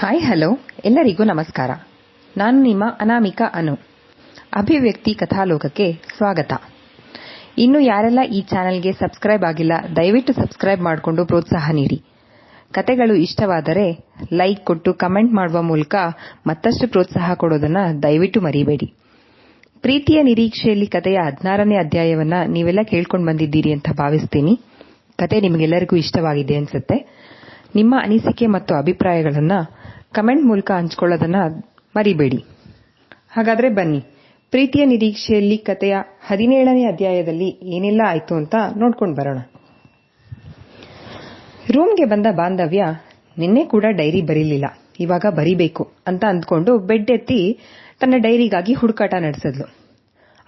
Hi hello ಎಲ್ಲರಿಗೂ ನಮಸ್ಕಾರ. ನಾನು ನಿಮ್ಮ ಅನಾಮಿಕಾ ಅನು. ಅಭಿವ್ಯಕ್ತಿ ಕಥಾಲೋಕಕ್ಕೆ ಸ್ವಾಗತ. ಇನ್ನು ಯಾರೆಲ್ಲ ಈ ಚಾನೆಲ್ಗೆ ಸಬ್ಸ್ಕ್ರೈಬ್ ಆಗಿಲ್ಲ, ದಯವಿಟ್ಟು ಸಬ್ಸ್ಕ್ರೈಬ್ ಮಾಡಿಕೊಂಡು ಪ್ರೋತ್ಸಾಹ ನೀಡಿ. ಕತೆಗಳು ಇಷ್ಟವಾದರೆ ಲೈಕ್ ಕೊಟ್ಟು ಕಮೆಂಟ್ ಮಾಡುವ ಮೂಲಕ ಮತ್ತಷ್ಟು ಪ್ರೋತ್ಸಾಹ ಕೊಡೋದನ್ನ ದಯವಿಟ್ಟು ಮರೀಬೇಡಿ. ಪ್ರೀತಿಯ ನಿರೀಕ್ಷೆಯಲ್ಲಿ ಕತೆಯ ಹದಿನಾರನೇ ಅಧ್ಯಾಯವನ್ನ ನೀವೆಲ್ಲ ಕೇಳ್ಕೊಂಡು ಬಂದಿದ್ದೀರಿ ಅಂತ ಭಾವಿಸ್ತೀನಿ. ಕತೆ ನಿಮಗೆಲ್ಲರಿಗೂ ಇಷ್ಟವಾಗಿದೆ ಅನ್ಸುತ್ತೆ. ನಿಮ್ಮ ಅನಿಸಿಕೆ ಮತ್ತು ಅಭಿಪ್ರಾಯಗಳನ್ನ ಕಮೆಂಟ್ ಮೂಲಕ ಹಂಚ್ಕೊಳ್ಳೋದನ್ನ ಮರಿಬೇಡಿ. ಹಾಗಾದ್ರೆ ಬನ್ನಿ. ಪ್ರೀತಿಯ ನಿರೀಕ್ಷೆಯಲ್ಲಿ ಕತೆಯ ಹದಿನೇಳನೇ ಅಧ್ಯಾಯದಲ್ಲಿ ಏನೆಲ್ಲ ಆಯ್ತು ಅಂತ ನೋಡ್ಕೊಂಡು ಬರೋಣ. ರೂಮ್ಗೆ ಬಂದ ಬಾಂಧವ್ಯ, ನಿನ್ನೆ ಕೂಡ ಡೈರಿ ಬರೀಲಿಲ್ಲ, ಇವಾಗ ಬರಿಬೇಕು ಅಂತ ಅಂದ್ಕೊಂಡು ಬೆಡ್ ಎತ್ತಿ ತನ್ನ ಡೈರಿಗಾಗಿ ಹುಡುಕಾಟ ನಡೆಸಿದ್ಲು.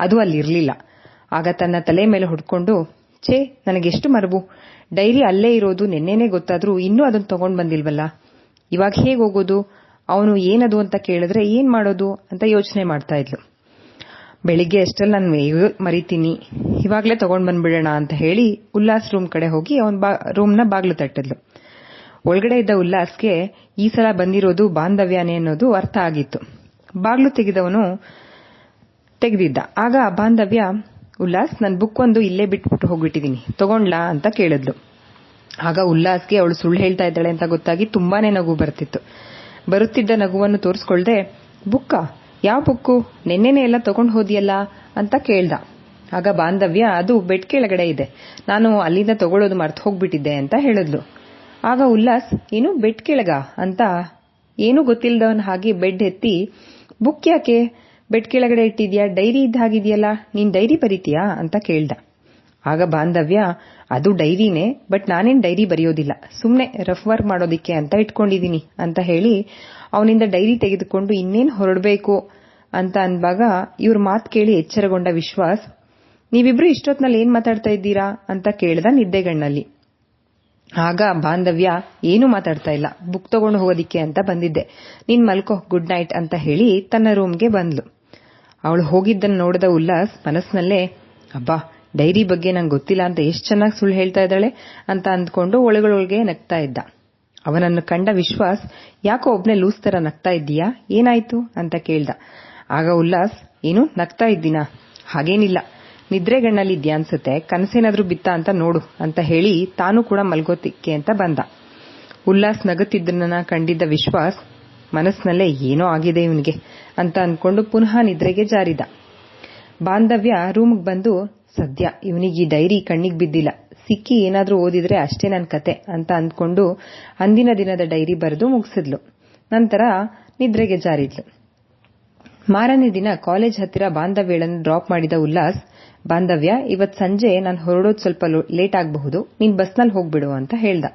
ಅದು ಅಲ್ಲಿರಲಿಲ್ಲ. ಆಗ ತನ್ನ ತಲೆ ಮೇಲೆ ಹುಡ್ಕೊಂಡು, ಛೇ, ನನಗೆಷ್ಟು ಮರವು. ಡೈರಿ ಅಲ್ಲೇ ಇರೋದು ನಿನ್ನೆನೇ ಗೊತ್ತಾದ್ರೂ ಇನ್ನೂ ಅದನ್ನು ತಗೊಂಡು ಬಂದಿಲ್ವಲ್ಲ? ಇವಾಗ ಹೇಗೆ ಹೋಗೋದು? ಅವನು ಏನದು ಅಂತ ಕೇಳಿದ್ರೆ ಏನ್ ಮಾಡೋದು ಅಂತ ಯೋಚನೆ ಮಾಡ್ತಾ ಇದ್ಲು. ಬೆಳಿಗ್ಗೆ ಅಷ್ಟಲ್ಲಿ ನಾನು ಮರಿತೀನಿ, ಇವಾಗಲೇ ತಗೊಂಡ್ ಬಂದ್ಬಿಡೋಣ ಅಂತ ಹೇಳಿ ಉಲ್ಲಾಸ್ ರೂಮ್ ಕಡೆ ಹೋಗಿ ಅವನ್ ರೂಮ್ನ ಬಾಗ್ಲು ತಟ್ಟಿದ್ಲು. ಒಳಗಡೆ ಇದ್ದ ಉಲ್ಲಾಸ್ಗೆ ಈ ಸಲ ಬಂದಿರೋದು ಬಾಂಧವ್ಯನೇ ಅನ್ನೋದು ಅರ್ಥ ಆಗಿತ್ತು. ಬಾಗ್ಲು ತೆಗೆದವನು ತೆಗೆದಿದ್ದ. ಆಗ ಬಾಂಧವ್ಯ, ಉಲ್ಲಾಸ್ ನನ್ನ ಬುಕ್ ಒಂದು ಇಲ್ಲೇ ಬಿಟ್ಬಿಟ್ಟು ಹೋಗ್ಬಿಟ್ಟಿದ್ದೀನಿ ತಗೊಂಡ್ಲಾ? ಅಂತ ಕೇಳಿದ್ಲು. ಆಗ ಉಲ್ಲಾಸ್ಗೆ ಅವಳು ಸುಳ್ಳು ಹೇಳ್ತಾ ಇದ್ದಾಳೆ ಅಂತ ಗೊತ್ತಾಗಿ ತುಂಬಾನೇ ನಗು ಬರ್ತಿತ್ತು. ಬರುತ್ತಿದ್ದ ನಗುವನ್ನು ತೋರಿಸ್ಕೊಳ್ದೆ, ಬುಕ್ಕ, ಯಾವ ಬುಕ್ಕು? ನಿನ್ನೆನೆ ಎಲ್ಲ ತಗೊಂಡು ಹೋದಿಯಲ್ಲ? ಅಂತ ಕೇಳ್ದ. ಆಗ ಬಾಂಧವ್ಯ, ಅದು ಬೆಡ್ ಕೆಳಗಡೆ ಇದೆ. ನಾನು ಅಲ್ಲಿಂದ ತಗೊಳ್ಳೋದು ಮರ್ತು ಹೋಗ್ಬಿಟ್ಟಿದ್ದೆ ಅಂತ ಹೇಳಿದ್ಲು. ಆಗ ಉಲ್ಲಾಸ್ ಏನು ಬೆಡ್ ಕೆಳಗ? ಅಂತ, ಏನೂ ಗೊತ್ತಿಲ್ಲದವನ್ ಹಾಗೆ ಬೆಡ್ ಎತ್ತಿ, ಬುಕ್ ಯಾಕೆ? ಬೆಡ್ ಕೆಳಗಡೆ ಇಟ್ಟಿದ್ಯಾ? ಡೈರಿ ಇದ್ದ ಹಾಗಿದೆಯಲ್ಲ? ನೀನ್ ಡೈರಿ ಬರೀತೀಯಾ? ಅಂತ ಕೇಳ್ದ. ಆಗ ಬಾಂಧವ್ಯ, ಅದು ಡೈರಿನೇ, ಬಟ್ ನಾನೇನ್ ಡೈರಿ ಬರೆಯೋದಿಲ್ಲ. ಸುಮ್ನೆ ರಫ್ ವರ್ಕ್ ಮಾಡೋದಿಕ್ಕೆ ಅಂತ ಇಟ್ಕೊಂಡಿದೀನಿ ಅಂತ ಹೇಳಿ ಅವನಿಂದ ಡೈರಿ ತೆಗೆದುಕೊಂಡು ಇನ್ನೇನ್ ಹೊರಡಬೇಕು ಅಂತ ಅಂದಾಗ ಇವ್ರ ಮಾತ್ ಕೇಳಿ ಎಚ್ಚರಗೊಂಡ ವಿಶ್ವಾಸ್, ನೀವಿಬ್ರು ಇಷ್ಟೊತ್ನಲ್ಲಿ ಏನ್ ಮಾತಾಡ್ತಾ ಇದ್ದೀರಾ? ಅಂತ ಕೇಳ್ದ ನಿದ್ದೆಗಣ್ಣಲ್ಲಿ. ಆಗ ಬಾಂಧವ್ಯ, ಏನು ಮಾತಾಡ್ತಾ ಇಲ್ಲ. ಬುಕ್ ತಗೊಂಡು ಹೋಗೋದಿಕ್ಕೆ ಅಂತ ಬಂದಿದ್ದೆ. ನಿನ್ ಮಲ್ಕೋ, ಗುಡ್ ನೈಟ್ ಅಂತ ಹೇಳಿ ತನ್ನ ರೂಮ್ಗೆ ಬಂದ್ಲು. ಅವಳು ಹೋಗಿದ್ದನ್ನು ನೋಡಿದ ಉಲ್ಲಾಸ್ ಮನಸ್ಸಿನಲ್ಲೇ ಅಬ್ಬಾ ಡೈರಿ ಬಗ್ಗೆ ನಂಗೆ ಗೊತ್ತಿಲ್ಲ ಅಂತ ಎಷ್ಟು ಚೆನ್ನಾಗಿ ಸುಳ್ಳು ಹೇಳ್ತಾ ಇದ್ದಾಳೆ ಅಂತ ಅಂದ್ಕೊಂಡು ಒಳಗೊಳಗೆ ನಗ್ತಾ ಇದ್ದ. ಅವನನ್ನು ಕಂಡ ವಿಶ್ವಾಸ್, ಯಾಕೋ ಒಬ್ನೇ ಲೂಸ್ ತರ ನಗ್ತಾ ಇದ್ದೀಯಾ? ಏನಾಯ್ತು? ಅಂತ ಕೇಳ್ದ. ಆಗ ಉಲ್ಲಾಸ್, ಏನು, ನಗ್ತಾ ಇದ್ದೀನಾ? ಹಾಗೇನಿಲ್ಲ. ನಿದ್ರೆಗಣ್ಣಲ್ಲಿದ್ಯಾ ಅನ್ಸುತ್ತೆ? ಕನಸೇನಾದ್ರೂ ಬಿತ್ತ ಅಂತ ನೋಡು ಅಂತ ಹೇಳಿ ತಾನು ಕೂಡ ಮಲ್ಗೋತಿಕ್ಕೆ ಅಂತ ಬಂದ. ಉಲ್ಲಾಸ್ ನಗುತ್ತಿದ್ದನ್ನ ಕಂಡಿದ್ದ ವಿಶ್ವಾಸ್, ಮನಸ್ನಲ್ಲೇ ಏನೋ ಆಗಿದೆ ಇವನಿಗೆ ಅಂತ ಅಂದ್ಕೊಂಡು ಪುನಃ ನಿದ್ರೆಗೆ ಜಾರಿದ. ಬಾಂಧವ್ಯ ರೂಮ್ಗೆ ಬಂದು ಸದ್ಯ ಇವನಿಗೆ ಈ ಡೈರಿ ಕಣ್ಣಿಗೆ ಬಿದ್ದಿಲ್ಲ. ಸಿಕ್ಕಿ ಏನಾದರೂ ಓದಿದ್ರೆ ಅಷ್ಟೇ ನನ್ನ ಕತೆ ಅಂತ ಅಂದ್ಕೊಂಡು ಅಂದಿನ ದಿನದ ಡೈರಿ ಬರೆದು ಮುಗಿಸಿದ್ಲು. ನಂತರ ನಿದ್ರೆಗೆ ಜಾರಿದ್ಲು. ಮಾರನೇ ದಿನ ಕಾಲೇಜ್ ಹತ್ತಿರ ಬಾಂಧವ್ಯಳನ್ನು ಡ್ರಾಪ್ ಮಾಡಿದ ಉಲ್ಲಾಸ್, ಬಾಂಧವ್ಯ, ಇವತ್ ಸಂಜೆ ನಾನು ಹೊರಡೋದು ಸ್ವಲ್ಪ ಲೇಟ್ ಆಗಬಹುದು, ನೀನ್ ಬಸ್ನಲ್ಲಿ ಹೋಗ್ಬಿಡು ಅಂತ ಹೇಳ್ದ.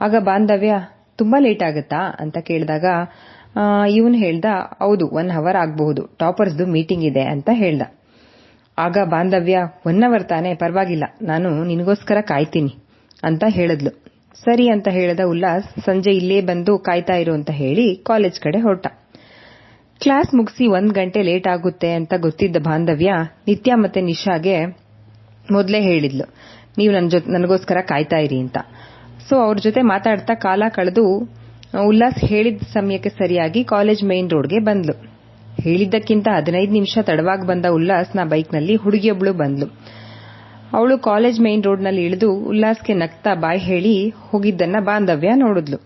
ಆಗ ಬಾಂಧವ್ಯ, ತುಂಬಾ ಲೇಟ್ ಆಗುತ್ತಾ? ಅಂತ ಕೇಳಿದಾಗ ಇವನ್ ಹೇಳ್ದ, ಹೌದು ಒನ್ ಅವರ್ ಆಗಬಹುದು, ಟಾಪರ್ಸ್ದು ಮೀಟಿಂಗ್ ಇದೆ ಅಂತ ಹೇಳ್ದ. ಆಗ ಬಾಂಧವ್ಯ ಒನ್ ಅವರ್ ತಾನೇ ಪರವಾಗಿಲ್ಲ, ನಾನು ನಿನಗೋಸ್ಕರ ಕಾಯ್ತೀನಿ ಅಂತ ಹೇಳಿದ್ಲು. ಸರಿ ಅಂತ ಹೇಳಿದ ಉಲ್ಲಾಸ್ ಸಂಜೆ ಇಲ್ಲೇ ಬಂದು ಕಾಯ್ತಾ ಇರು ಅಂತ ಹೇಳಿ ಕಾಲೇಜ್ ಕಡೆ ಹೊರಟ. ಕ್ಲಾಸ್ ಮುಗಿಸಿ ಒಂದ್ ಗಂಟೆ ಲೇಟ್ ಆಗುತ್ತೆ ಅಂತ ಗೊತ್ತಿದ್ದ ಬಾಂಧವ್ಯ ನಿತ್ಯ ಮತ್ತೆ ನಿಶಾಗೆ ಮೊದಲೇ ಹೇಳಿದ್ಲು, ನೀವು ನನ್ನ ಜೊತೆ ನನಗೋಸ್ಕರ ಕಾಯ್ತಾ ಇರಿ ಅಂತ. ಸೊ ಅವ್ರ ಜೊತೆ ಮಾತಾಡ್ತಾ ಕಾಲ ಕಳೆದು ಉಲ್ಲಾಸ್ ಹೇಳಿದ ಸಮಯಕ್ಕೆ ಸರಿಯಾಗಿ ಕಾಲೇಜ್ ಮೇನ್ ರೋಡ್ಗೆ ಬಂದ್ಲು. ಹೇಳಿದ್ದಕ್ಕಿಂತ ಹದಿನೈದು ನಿಮಿಷ ತಡವಾಗಿ ಬಂದ ಉಲ್ಲಾಸ್ನ ಬೈಕ್ನಲ್ಲಿ ಹುಡುಗಿಯೊಬ್ಳು ಬಂದ್ಲು. ಅವಳು ಕಾಲೇಜ್ ಮೈನ್ ರೋಡ್ನಲ್ಲಿ ಇಳಿದು ಉಲ್ಲಾಸ್ಗೆ ನಗ್ತಾ ಬಾಯ್ ಹೇಳಿ, ಹೋಗಿದ್ದನ್ನ ಬಾಂಧವ್ಯ? ನೋಡಿದ್ಲು.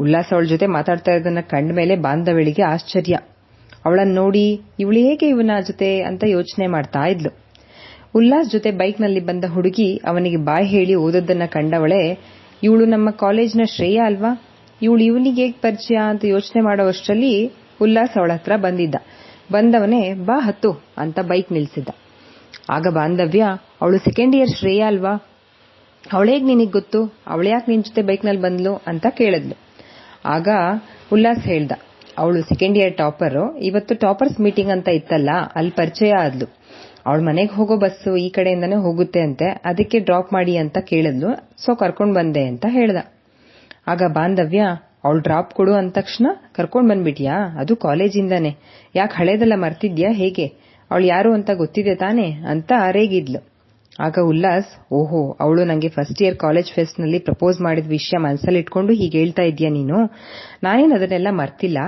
ಉಲ್ಲಾಸ್ ಅವಳ ಜೊತೆ ಮಾತಾಡ್ತಾ ಇರೋದನ್ನ ಕಂಡ ಮೇಲೆ ಬಾಂಧವ್ಯಳಿಗೆ ಆಶ್ಚರ್ಯ. ಅವಳನ್ನ ನೋಡಿ, ಇವಳು ಹೇಗೆ ಇವನ ಜೊತೆ? ಅಂತ ಯೋಚನೆ ಮಾಡ್ತಾ ಇದ್ಲು. ಉಲ್ಲಾಸ್ ಜೊತೆ ಬೈಕ್ನಲ್ಲಿ ಬಂದ ಹುಡುಗಿ ಅವನಿಗೆ ಬಾಯ್ ಹೇಳಿ ಓದೋದನ್ನ ಕಂಡವಳೆ, ಇವಳು ನಮ್ಮ ಕಾಲೇಜ್ನ ಶ್ರೇಯ ಅಲ್ವಾ? ಇವಳು ಇವನಿಗೆ ಹೇಗೆ ಪರಿಚಯ? ಅಂತ ಯೋಚನೆ ಮಾಡೋವಷ್ಟರಲ್ಲಿ ಉಲ್ಲಾಸ್ ಅವಳ ಹತ್ರ ಬಂದಿದ್ದ. ಬಂದವನೇ, ಬಾ ಹತ್ತು ಅಂತ ಬೈಕ್ ನಿಲ್ಸಿದ್ದ. ಆಗ ಬಾಂಧವ್ಯ, ಅವಳು ಸೆಕೆಂಡ್ ಇಯರ್ ಶ್ರೇಯ ಅಲ್ವಾ? ಅವಳೇಗ್ ನಿನಗ್ ಗೊತ್ತು? ಅವಳ್ಯಾಕೆ ನಿನ್ ಜೊತೆ ಬೈಕ್ನಲ್ಲಿ ಬಂದ್ಲು? ಅಂತ ಕೇಳಿದ್ಲು. ಆಗ ಉಲ್ಲಾಸ್ ಹೇಳ್ದ, ಅವಳು ಸೆಕೆಂಡ್ ಇಯರ್ ಟಾಪರ್ ಇವತ್ತು ಟಾಪರ್ಸ್ ಮೀಟಿಂಗ್ ಅಂತ ಇತ್ತಲ್ಲ, ಅಲ್ಲಿ ಪರಿಚಯ ಆದ್ಲು. ಅವಳ ಮನೆಗೆ ಹೋಗೋ ಬಸ್ಸು ಈ ಕಡೆಯಿಂದಾನೇ ಹೋಗುತ್ತೆ ಅಂತೆ, ಅದಕ್ಕೆ ಡ್ರಾಪ್ ಮಾಡಿ ಅಂತ ಕೇಳಿದ್ಲು. ಸೊ ಕರ್ಕೊಂಡ್ ಬಂದೆ ಅಂತ ಹೇಳ್ದ. ಆಗ ಬಾಂಧವ್ಯ ಅವಳು ಡ್ರಾಪ್ ಕೊಡು ಅಂದ ತಕ್ಷಣ ಕರ್ಕೊಂಡು ಬಂದ್ಬಿಟ್ಯಾ? ಅದು ಕಾಲೇಜಿಂದಾನೆ. ಯಾಕೆ ಹಳೇದೆಲ್ಲ ಮರ್ತಿದ್ಯಾ? ಹೇಗೆ? ಅವಳು ಯಾರು ಅಂತ ಗೊತ್ತಿದೆ ತಾನೆ ಅಂತ ರೇಗಿದ್ಲು ಆಗ ಉಲ್ಲಾಸ್, ಓಹೋ, ಅವಳು ನಂಗೆ ಫಸ್ಟ್ ಇಯರ್ ಕಾಲೇಜ್ ಫೆಸ್ಟ್ನಲ್ಲಿ ಪ್ರಪೋಸ್ ಮಾಡಿದ ವಿಷಯ ಮನಸ್ಸಲ್ಲಿ ಇಟ್ಕೊಂಡು ಹೀಗೆ ಹೇಳ್ತಾ ಇದೀಯ ನೀನು? ನಾನೇನು ಅದನ್ನೆಲ್ಲ ಮರ್ತಿಲ್ಲ.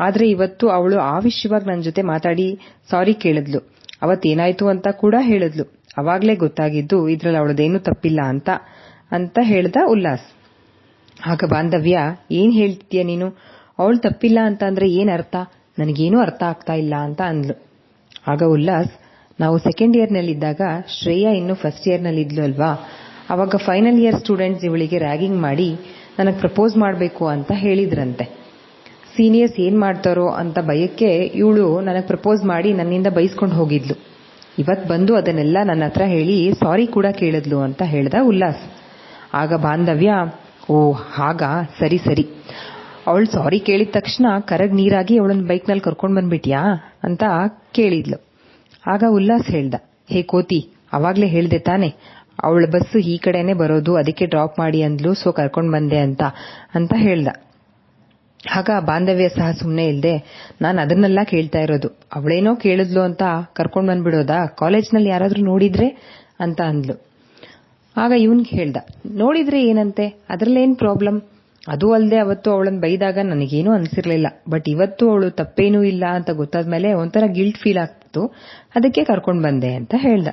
ಆದ್ರೆ ಇವತ್ತು ಅವಳು ಆ ವಿಷಯವಾಗಿ ನನ್ನ ಜೊತೆ ಮಾತಾಡಿ ಸಾರಿ ಕೇಳಿದ್ಲು. ಅವತ್ತೇನಾಯ್ತು ಅಂತ ಕೂಡ ಹೇಳಿದ್ಲು. ಅವಾಗ್ಲೇ ಗೊತ್ತಾಗಿದ್ದು ಇದ್ರಲ್ಲಿ ಅವಳದೇನು ತಪ್ಪಿಲ್ಲ ಅಂತ ಅಂತ ಹೇಳ್ದ ಉಲ್ಲಾಸ್. ಆಗ ಬಾಂಧವ್ಯ, ಏನ್ ಹೇಳ್ತಿದ್ಯಾ ನೀನು? ಅವಳು ತಪ್ಪಿಲ್ಲ ಅಂತ ಅಂದ್ರೆ ಏನ್ ಅರ್ಥ? ನನಗೇನು ಅರ್ಥ ಆಗ್ತಾ ಇಲ್ಲ ಅಂತ ಅಂದ್ಲು. ಆಗ ಉಲ್ಲಾಸ್, ನಾವು ಸೆಕೆಂಡ್ ಇಯರ್ ನಲ್ಲಿದ್ದಾಗ ಶ್ರೇಯಾ ಇನ್ನು ಫಸ್ಟ್ ಇಯರ್ನಲ್ಲಿ ಇದ್ಲು ಅಲ್ವಾ? ಅವಾಗ ಫೈನಲ್ ಇಯರ್ ಸ್ಟೂಡೆಂಟ್ಸ್ ಇವಳಿಗೆ ರ್ಯಾಗಿಂಗ್ ಮಾಡಿ ನನಗೆ ಪ್ರಪೋಸ್ ಮಾಡಬೇಕು ಅಂತ ಹೇಳಿದ್ರಂತೆ. ಸೀನಿಯರ್ಸ್ ಏನ್ ಮಾಡ್ತಾರೋ ಅಂತ ಭಯಕ್ಕೆ ಇವಳು ನನಗೆ ಪ್ರಪೋಸ್ ಮಾಡಿ ನನ್ನಿಂದ ಬೈಸ್ಕೊಂಡು ಹೋಗಿದ್ಲು. ಇವತ್ ಬಂದು ಅದನ್ನೆಲ್ಲ ನನ್ನ ಹತ್ರ ಹೇಳಿ ಸಾರಿ ಕೂಡ ಕೇಳಿದ್ಲು ಅಂತ ಹೇಳ್ದ ಉಲ್ಲಾಸ್. ಆಗ ಬಾಂಧವ್ಯ ಓ, ಹಾಗಾ? ಸರಿ ಸರಿ. ಅವಳು ಸಾರಿ ಕೇಳಿದ ತಕ್ಷಣ ಕರಗ್ ನೀರಾಗಿ ಅವಳನ್ನ ಬೈಕ್ನಲ್ಲಿ ಕರ್ಕೊಂಡು ಬಂದ್ಬಿಟ್ಯಾ ಅಂತ ಕೇಳಿದ್ಲು. ಆಗ ಉಲ್ಲಾಸ್ ಹೇಳ್ದ, ಹೇ ಕೋತಿ, ಅವಾಗ್ಲೇ ಹೇಳ್ದೆ ತಾನೆ. ಅವಳ ಬಸ್ಸು ಈ ಕಡೆನೆ ಬರೋದು, ಅದಕ್ಕೆ ಡ್ರಾಪ್ ಮಾಡಿ ಅಂದ್ಲು ಸೊ ಕರ್ಕೊಂಡು ಬಂದೆ ಅಂತ ಅಂತ ಹೇಳ್ದ. ಆಗ ಬಾಂಧವ್ಯ ಸಹ ಸುಮ್ಮನೆ ಇಲ್ಲದೆ ನಾನು ಅದನ್ನೆಲ್ಲ ಕೇಳ್ತಾ ಇರೋದು. ಅವಳೇನೋ ಕೇಳಿದ್ಲು ಅಂತ ಕರ್ಕೊಂಡು ಬಂದ್ಬಿಡೋದಾ? ಕಾಲೇಜ್ನಲ್ಲಿ ಯಾರಾದರೂ ನೋಡಿದ್ರೆ? ಅಂತ ಅಂದ್ಲು. ಆಗ ಇವನ್ಗೆ ಹೇಳ್ದ ನೋಡಿದ್ರೆ ಏನಂತೆ? ಅದ್ರಲ್ಲೇನ್ ಪ್ರಾಬ್ಲಮ್ ಅದು ಅಲ್ಲದೆ ಅವತ್ತು ಅವಳನ್ನ ಬೈದಾಗ ನನಗೇನು ಅನ್ಸಿರ್ಲಿಲ್ಲ. ಬಟ್ ಇವತ್ತು ಅವಳು ತಪ್ಪೇನೂ ಇಲ್ಲ ಅಂತ ಗೊತ್ತಾದ್ಮೇಲೆ ಒಂಥರ ಗಿಲ್ಟ್ ಫೀಲ್ ಆಗ್ತಿತ್ತು. ಅದಕ್ಕೆ ಕರ್ಕೊಂಡ್ ಬಂದೆ ಅಂತ ಹೇಳ್ದ.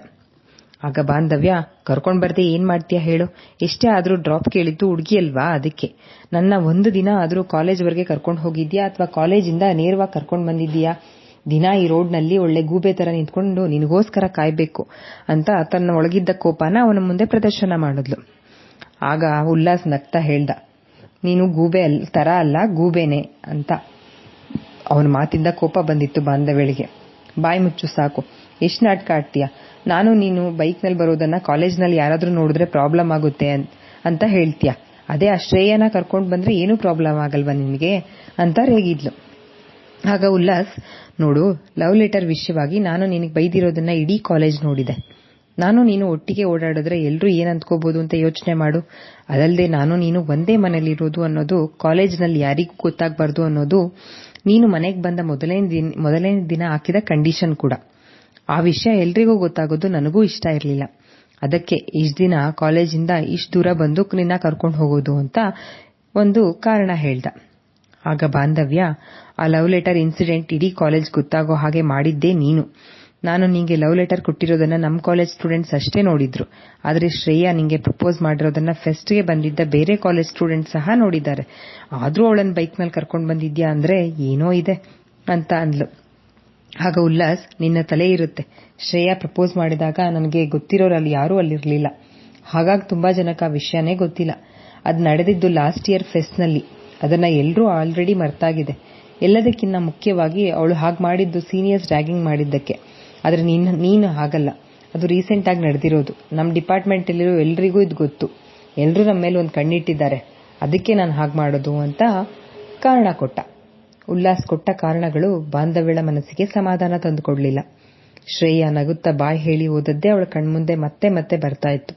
ಆಗ ಬಾಂಧವ್ಯ, ಕರ್ಕೊಂಡ್ ಬರ್ದೆ ಏನ್ ಮಾಡ್ತೀಯ ಹೇಳು. ಎಷ್ಟೇ ಆದ್ರೂ ಡ್ರಾಪ್ ಕೇಳಿದ್ದು ಹುಡುಗಿ ಅಲ್ವಾ ಅದಕ್ಕೆ. ನನ್ನ ಒಂದು ದಿನ ಆದ್ರೂ ಕಾಲೇಜ್ವರೆಗೆ ಕರ್ಕೊಂಡ್ ಹೋಗಿದ್ಯಾ ಅಥವಾ ಕಾಲೇಜಿಂದ ನೇರವಾಗಿ ಕರ್ಕೊಂಡ್ ಬಂದಿದ್ದೀಯಾ? ದಿನ ಈ ರೋಡ್ನಲ್ಲಿ ಒಳ್ಳೆ ಗೂಬೆ ತರ ನಿಂತ್ಕೊಂಡು ನಿನಗೋಸ್ಕರ ಕಾಯ್ಬೇಕು ಅಂತ ತನ್ನ ಒಳಗಿದ್ದ ಕೋಪನ ಅವನ ಮುಂದೆ ಪ್ರದರ್ಶನ ಮಾಡಿದ್ಲು. ಆಗ ಉಲ್ಲಾಸ್ ನಗ್ತಾ ಹೇಳ್ದ, ನೀನು ಗೂಬೆ ತರ ಅಲ್ಲ, ಗೂಬೆನೆ ಅಂತ. ಅವನ ಮಾತಿಂದ ಕೋಪ ಬಂದಿತ್ತು ಬಾಂಧವ್ಯಳಿಗೆ. ಬಾಯಿ ಮುಚ್ಚು ಸಾಕು, ಎಷ್ಟು ನಾಟಕ ಆಡ್ತೀಯ? ನಾನು ನೀನು ಬೈಕ್ನಲ್ಲಿ ಬರೋದನ್ನ ಕಾಲೇಜ್ನಲ್ಲಿ ಯಾರಾದರೂ ನೋಡಿದ್ರೆ ಪ್ರಾಬ್ಲಮ್ ಆಗುತ್ತೆ ಅಂತ ಹೇಳ್ತೀಯ. ಅದೇ ಆ ಶ್ರೇಯನ ಕರ್ಕೊಂಡು ಬಂದ್ರೆ ಏನೂ ಪ್ರಾಬ್ಲಮ್ ಆಗಲ್ವಾ ನಿನಗೆ? ಅಂತ ರೇಗಿದ್ಲು. ಆಗ ಉಲ್ಲಾಸ್, ನೋಡು, ಲವ್ ಲೆಟರ್ ವಿಷಯವಾಗಿ ನಾನು ನಿನಗೆ ಬೈದಿರೋದನ್ನ ಇಡೀ ಕಾಲೇಜ್ ನೋಡಿದೆ. ನಾನು ನೀನು ಒಟ್ಟಿಗೆ ಓಡಾಡಿದ್ರೆ ಎಲ್ಲರೂ ಏನ್ ಅಂದ್ಕೋಬಹುದು ಅಂತ ಯೋಚನೆ ಮಾಡು. ಅದಲ್ಲದೆ ನಾನು ನೀನು ಒಂದೇ ಮನೇಲಿರೋದು ಅನ್ನೋದು, ಕಾಲೇಜ್ನಲ್ಲಿ ಯಾರಿಗೂ ಗೊತ್ತಾಗಬಾರ್ದು ಅನ್ನೋದು ನೀನು ಮನೆಗೆ ಬಂದ ಮೊದಲನೇ ದಿನ ಹಾಕಿದ ಕಂಡೀಷನ್ ಕೂಡ. ಆ ವಿಷಯ ಎಲ್ರಿಗೂ ಗೊತ್ತಾಗೋದು ನನಗೂ ಇಷ್ಟ ಇರಲಿಲ್ಲ. ಅದಕ್ಕೆ ಇಷ್ಟ ದಿನ ಕಾಲೇಜಿಂದ ಇಷ್ಟು ದೂರ ಬಂದು ನಿನ್ನ ಕರ್ಕೊಂಡು ಹೋಗೋದು ಅಂತ ಒಂದು ಕಾರಣ ಹೇಳ್ದ. ಆಗ ಬಾಂಧವ್ಯ, ಆ ಲವ್ ಲೆಟರ್ ಇನ್ಸಿಡೆಂಟ್ ಇಡೀ ಕಾಲೇಜ್ ಗೊತ್ತಾಗೋ ಹಾಗೆ ಮಾಡಿದ್ದೇ ನೀನು. ನಾನು ನಿಂಗೆ ಲವ್ ಲೆಟರ್ ಕೊಟ್ಟಿರೋದನ್ನ ನಮ್ಮ ಕಾಲೇಜ್ ಸ್ಟೂಡೆಂಟ್ಸ್ ಅಷ್ಟೇ ನೋಡಿದ್ರು. ಆದ್ರೆ ಶ್ರೇಯಾ ನಿಂಗೆ ಪ್ರಪೋಸ್ ಮಾಡಿರೋದನ್ನ ಫೆಸ್ಟ್ಗೆ ಬಂದಿದ್ದ ಬೇರೆ ಕಾಲೇಜ್ ಸ್ಟೂಡೆಂಟ್ಸ್ ಸಹ ನೋಡಿದ್ದಾರೆ. ಆದ್ರೂ ಅವಳನ್ನ ಬೈಕ್ನಲ್ಲಿ ಕರ್ಕೊಂಡು ಬಂದಿದ್ಯಾ ಅಂದ್ರೆ ಏನೋ ಇದೆ ಅಂತ ಅಂದ್ಲು. ಆಗ ಉಲ್ಲಾಸ್ ನಿನ್ನ ತಲೆ ಇರುತ್ತೆ. ಶ್ರೇಯಾ ಪ್ರಪೋಸ್ ಮಾಡಿದಾಗ ನನಗೆ ಗೊತ್ತಿರೋರಲ್ಲಿ ಯಾರೂ ಅಲ್ಲಿರಲಿಲ್ಲ. ಹಾಗಾಗಿ ತುಂಬಾ ಜನಕ್ಕೆ ಆ ವಿಷಯನೇ ಗೊತ್ತಿಲ್ಲ. ಅದು ನಡೆದಿದ್ದು ಲಾಸ್ಟ್ ಇಯರ್ ಫೆಸ್ಟ್ನಲ್ಲಿ ಅದನ್ನ ಎಲ್ಲರೂ ಆಲ್ರೆಡಿ ಮರ್ತಾಗಿದೆ. ಎಲ್ಲದಕ್ಕಿಂತ ಮುಖ್ಯವಾಗಿ ಅವಳು ಹಾಗೆ ಮಾಡಿದ್ದು ಸೀನಿಯರ್ಸ್ ರ್ಯಾಗಿಂಗ್ ಮಾಡಿದ್ದಕ್ಕೆ. ಆದ್ರೆ ನೀನು ಹಾಗಲ್ಲ. ಅದು ರೀಸೆಂಟ್ ಆಗಿ ನಡೆದಿರೋದು. ನಮ್ಮ ಡಿಪಾರ್ಟ್ಮೆಂಟ್ ಅಲ್ಲಿರೋ ಎಲ್ರಿಗೂ ಇದು ಗೊತ್ತು. ಎಲ್ಲರೂ ನಮ್ಮ ಮೇಲೆ ಒಂದು ಕಣ್ಣಿಟ್ಟಿದ್ದಾರೆ. ಅದಕ್ಕೆ ನಾನು ಹಾಗೆ ಮಾಡೋದು ಅಂತ ಕಾರಣ ಕೊಟ್ಟ. ಉಲ್ಲಾಸ್ ಕೊಟ್ಟ ಕಾರಣಗಳು ಬಾಂಧವ್ಯಳ ಮನಸ್ಸಿಗೆ ಸಮಾಧಾನ ತಂದುಕೊಡ್ಲಿಲ್ಲ. ಶ್ರೇಯ ನಗುತ್ತಾ ಬಾಯ್ ಹೇಳಿ ಓದದ್ದೇ ಅವಳ ಕಣ್ಮುಂದೆ ಮತ್ತೆ ಮತ್ತೆ ಬರ್ತಾ ಇತ್ತು.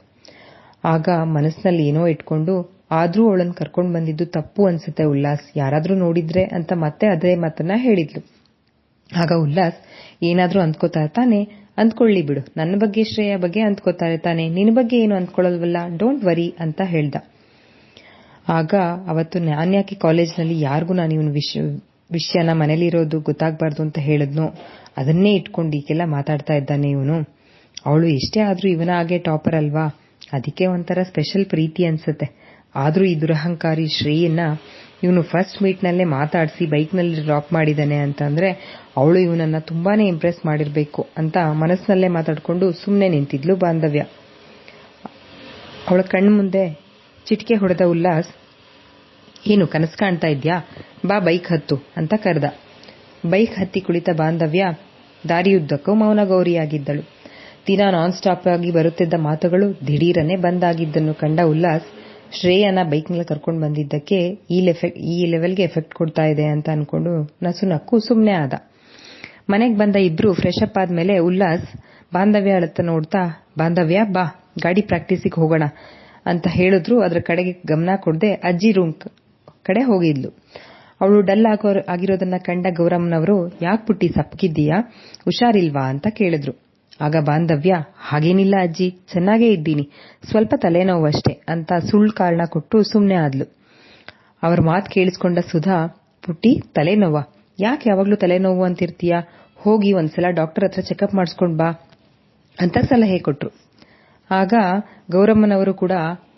ಆಗ ಮನಸ್ಸಿನಲ್ಲಿ ಏನೋ ಇಟ್ಕೊಂಡು ಆದ್ರೂ ಅವಳನ್ನ ಕರ್ಕೊಂಡು ಬಂದಿದ್ದು ತಪ್ಪು ಅನ್ಸುತ್ತೆ ಉಲ್ಲಾಸ್. ಯಾರಾದ್ರೂ ನೋಡಿದ್ರೆ ಅಂತ ಮತ್ತೆ ಅದೇ ಮಾತನ್ನ ಹೇಳಿದ್ಲು. ಆಗ ಉಲ್ಲಾಸ್, ಏನಾದ್ರೂ ಅಂದ್ಕೋತಾರೆ ತಾನೆ? ಅಂದ್ಕೊಳ್ಳಿ ಬಿಡು. ನನ್ನ ಬಗ್ಗೆ, ಶ್ರೇಯ ಬಗ್ಗೆ ಅಂದ್ಕೋತಾರೆ ತಾನೆ? ನಿನ್ನ ಬಗ್ಗೆ ಏನು ಅಂದ್ಕೊಳ್ಳಲ್ವಲ್ಲ? ಡೋಂಟ್ ವರಿ ಅಂತ ಹೇಳ್ದ. ಆಗ ಅವತ್ತು ನಾನ್ಯಾಕೆ ಕಾಲೇಜ್ನಲ್ಲಿ ಯಾರಿಗೂ ನಾನು ಇವನು ವಿಷಯನ ಮನೇಲಿರೋದು ಗೊತ್ತಾಗಬಾರ್ದು ಅಂತ ಹೇಳಿದ್ನೋ, ಅದನ್ನೇ ಇಟ್ಕೊಂಡು ಈಗೆಲ್ಲ ಮಾತಾಡ್ತಾ ಇದ್ದಾನೆ ಇವನು. ಅವಳು ಎಷ್ಟೇ ಆದ್ರೂ ಇವನ ಹಾಗೆ ಟಾಪರ್ ಅಲ್ವಾ? ಅದಕ್ಕೆ ಒಂಥರ ಸ್ಪೆಷಲ್ ಪ್ರೀತಿ ಅನ್ಸುತ್ತೆ. ಆದ್ರೂ ಈ ದುರಹಂಕಾರಿ ಶ್ರೀಯನ್ನ ಇವನು ಫಸ್ಟ್ ಮೀಟ್ನಲ್ಲೇ ಮಾತಾಡಿಸಿ ಬೈಕ್ನಲ್ಲಿ ಡ್ರಾಪ್ ಮಾಡಿದಾನೆ ಅಂತಂದ್ರೆ ಅವಳು ಇವನನ್ನ ತುಂಬಾನೇ ಇಂಪ್ರೆಸ್ ಮಾಡಿರಬೇಕು ಅಂತ ಮನಸ್ಸಿನಲ್ಲೇ ಮಾತಾಡ್ಕೊಂಡು ಸುಮ್ಮನೆ ನಿಂತಿದ್ಲು ಬಾಂಧವ್ಯ. ಅವಳ ಕಣ್ಣು ಮುಂದೆ ಚಿಟಿಕೆ ಹೊಡೆದ ಉಲ್ಲಾಸ್, ಏನು ಕನಸು ಕಾಣ್ತಾ ಇದ್ಯಾ? ಬಾ ಬೈಕ್ ಹತ್ತು ಅಂತ ಕರೆದ. ಬೈಕ್ ಹತ್ತಿ ಕುಳಿತ ಬಾಂಧವ್ಯ ದಾರಿಯುದ್ದಕ್ಕೂ ಮೌನ ಗೌರಿಯಾಗಿದ್ದಳು ದಿನ ನಾನ್ ಸ್ಟಾಪ್ ಆಗಿ ಬರುತ್ತಿದ್ದ ಮಾತುಗಳು ದಿಢೀರನೆ ಬಂದಾಗಿದ್ದನ್ನು ಕಂಡ ಉಲ್ಲಾಸ್ ಶ್ರೇಯನ ಮೇಲೆ ಕರ್ಕೊಂಡು ಬಂದಿದ್ದಕ್ಕೆ ಈ ಲೆವೆಲ್ಗೆ ಎಫೆಕ್ಟ್ ಕೊಡ್ತಾ ಇದೆ ಅಂತ ಅನ್ಕೊಂಡು ನಸು ನಕ್ಕು ಸುಮ್ಮನೆ ಆದ. ಮನೆಗೆ ಬಂದ ಇಬ್ರು ಫ್ರೆಶ್ ಅಪ್ ಆದ್ಮೇಲೆ ಉಲ್ಲಾಸ್, ಬಾಂಧವ್ಯ ಅಳತ್ತ ನೋಡ್ತಾ, ಬಾಂಧವ್ಯ ಬಾ, ಗಾಡಿ ಪ್ರಾಕ್ಟೀಸಿಗೆ ಹೋಗೋಣ ಅಂತ ಹೇಳಿದ್ರು. ಅದರ ಕಡೆಗೆ ಗಮನ ಕೊಡದೆ ಅಜ್ಜಿ ರೂಮ್ ಕಡೆ ಹೋಗಿದ್ಲು. ಅವಳು ಡಲ್ ಆಗಿರೋದನ್ನ ಕಂಡ ಗೌರಮ್ಮನವರು, ಯಾಕೆ ಪುಟ್ಟಿ ಸಪ್ಪಗಿದ್ದೀಯಾ? ಹುಷಾರಿಲ್ವಾ? ಅಂತ ಕೇಳಿದ್ರು. ಆಗ ಬಾಂಧವ್ಯ, ಹಾಗೇನಿಲ್ಲ ಅಜ್ಜಿ, ಚೆನ್ನಾಗೇ ಇದ್ದೀನಿ. ಸ್ವಲ್ಪ ತಲೆನೋವು ಅಷ್ಟೇ ಅಂತ ಸುಳ್ಳು ಕಾರಣ ಕೊಟ್ಟು ಸುಮ್ಮನೆ ಆದ್ಲು. ಅವ್ರ ಮಾತು ಕೇಳಿಸ್ಕೊಂಡ ಸುಧಾ, ಪುಟ್ಟಿ, ತಲೆನೋವ. ಯಾಕೆ ಯಾವಾಗ್ಲೂ ತಲೆನೋವು ಅಂತಿರ್ತೀಯ? ಹೋಗಿ ಒಂದ್ಸಲ ಡಾಕ್ಟರ್ ಹತ್ರ ಚೆಕಪ್ ಮಾಡಿಸ್ಕೊಂಡ್ ಬಾ ಅಂತ ಸಲಹೆ ಕೊಟ್ರು. ಆಗ ಗೌರಮ್ಮನವರು ಕೂಡ,